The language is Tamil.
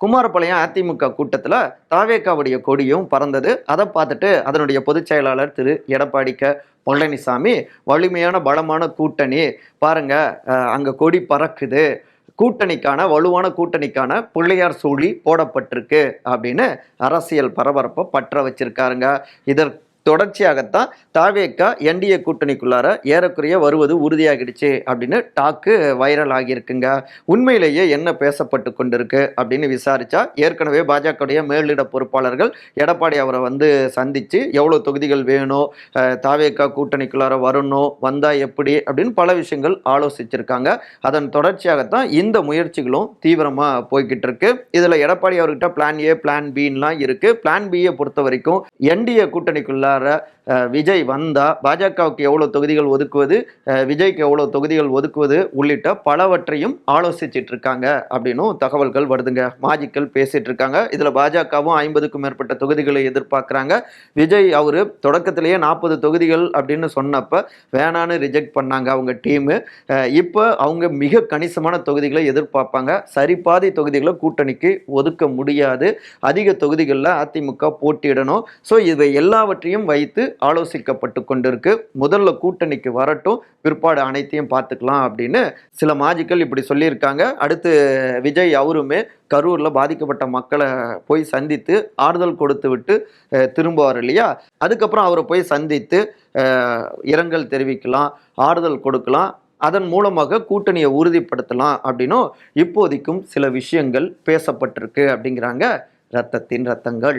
குமாரபாளையம் அதிமுக கூட்டத்தில் தாவேக்காவுடைய கொடியும் பறந்தது. அதை பார்த்துட்டு அதனுடைய பொதுச் செயலாளர் திரு எடப்பாடி க. பழனிசாமி வலிமையான பலமான கூட்டணி. பாருங்க அங்கே கொடி பறக்குது. கூட்டணிக்கான வலுவான கூட்டணிக்கான பிள்ளையார் சூழி போடப்பட்டிருக்கு அப்படின்னு அரசியல் பரபரப்பை பற்ற வச்சிருக்காருங்க. இதற்கு தொடர்ச்சியாகத்தான் தாவேக்கா என்டிஏ கூட்டணிக்குள்ளார ஏறக்குறைய வருவது உறுதியாகிடுச்சு அப்படின்னு டாக்கு வைரல் ஆகியிருக்குங்க. உண்மையிலேயே என்ன பேசப்பட்டு கொண்டிருக்கு அப்படின்னு விசாரிச்சா ஏற்கனவே பாஜகவுடைய மேலிட பொறுப்பாளர்கள் எடப்பாடி அவரை வந்து சந்திச்சு எவ்வளோ தொகுதிகள் வேணும் தாவேக்கா கூட்டணிக்குள்ளார வரணும் வந்தா எப்படி அப்படின்னு பல விஷயங்கள் ஆலோசிச்சிருக்காங்க. அதன் தொடர்ச்சியாகத்தான் இந்த முயற்சிகளும் தீவிரமாக போய்கிட்டு இருக்கு. இதில் எடப்பாடி அவர்கிட்ட பிளான் ஏ பிளான் பின்லாம் இருக்கு. பிளான் பியை பொறுத்த வரைக்கும் என்டிஏ கூட்டணிக்குள்ளார அஹ், விஜய் வந்தா பாஜகவுக்கு எவ்வளோ தொகுதிகள் ஒதுக்குவது விஜய்க்கு எவ்வளோ தொகுதிகள் ஒதுக்குவது உள்ளிட்ட பலவற்றையும் ஆலோசிச்சிட்டு இருக்காங்க அப்படின்னும் தகவல்கள் வருதுங்க. மாஜிக்கள் பேசிட்டு இருக்காங்க இதில் பாஜகவும் ஐம்பதுக்கும் மேற்பட்ட தொகுதிகளை எதிர்பார்க்குறாங்க. விஜய் அவர் தொடக்கத்திலேயே நாற்பது தொகுதிகள் அப்படின்னு சொன்னப்போ வேணான்னு ரிஜெக்ட் பண்ணாங்க அவங்க டீமு. இப்போ அவங்க மிக கணிசமான தொகுதிகளை எதிர்பார்ப்பாங்க. சரிபாதி தொகுதிகளை கூட்டணிக்கு ஒதுக்க முடியாது. அதிக தொகுதிகளில் அதிமுக போட்டியிடணும். ஸோ இவை எல்லாவற்றையும் வைத்து ஆலோசிக்கப்பட்டு கொண்டிருக்கு. முதல்ல கூட்டணிக்கு வரட்டும். பிற்பாடு அனைத்தையும் பார்த்துக்கலாம் அப்படின்னு சில மாஜிக்கள் இப்படி சொல்லியிருக்காங்க. அடுத்து விஜய் அவருமே கரூரில் பாதிக்கப்பட்ட மக்களை போய் சந்தித்து ஆறுதல் கொடுத்து விட்டு திரும்புவார் இல்லையா? அதுக்கப்புறம் அவரை போய் சந்தித்து இரங்கல் தெரிவிக்கலாம் ஆறுதல் கொடுக்கலாம். அதன் மூலமாக கூட்டணியை உறுதிப்படுத்தலாம் அப்படின்னும் இப்போதைக்கும் சில விஷயங்கள் பேசப்பட்டிருக்கு அப்படிங்கிறாங்க ரத்தத்தின் ரத்தங்கள்.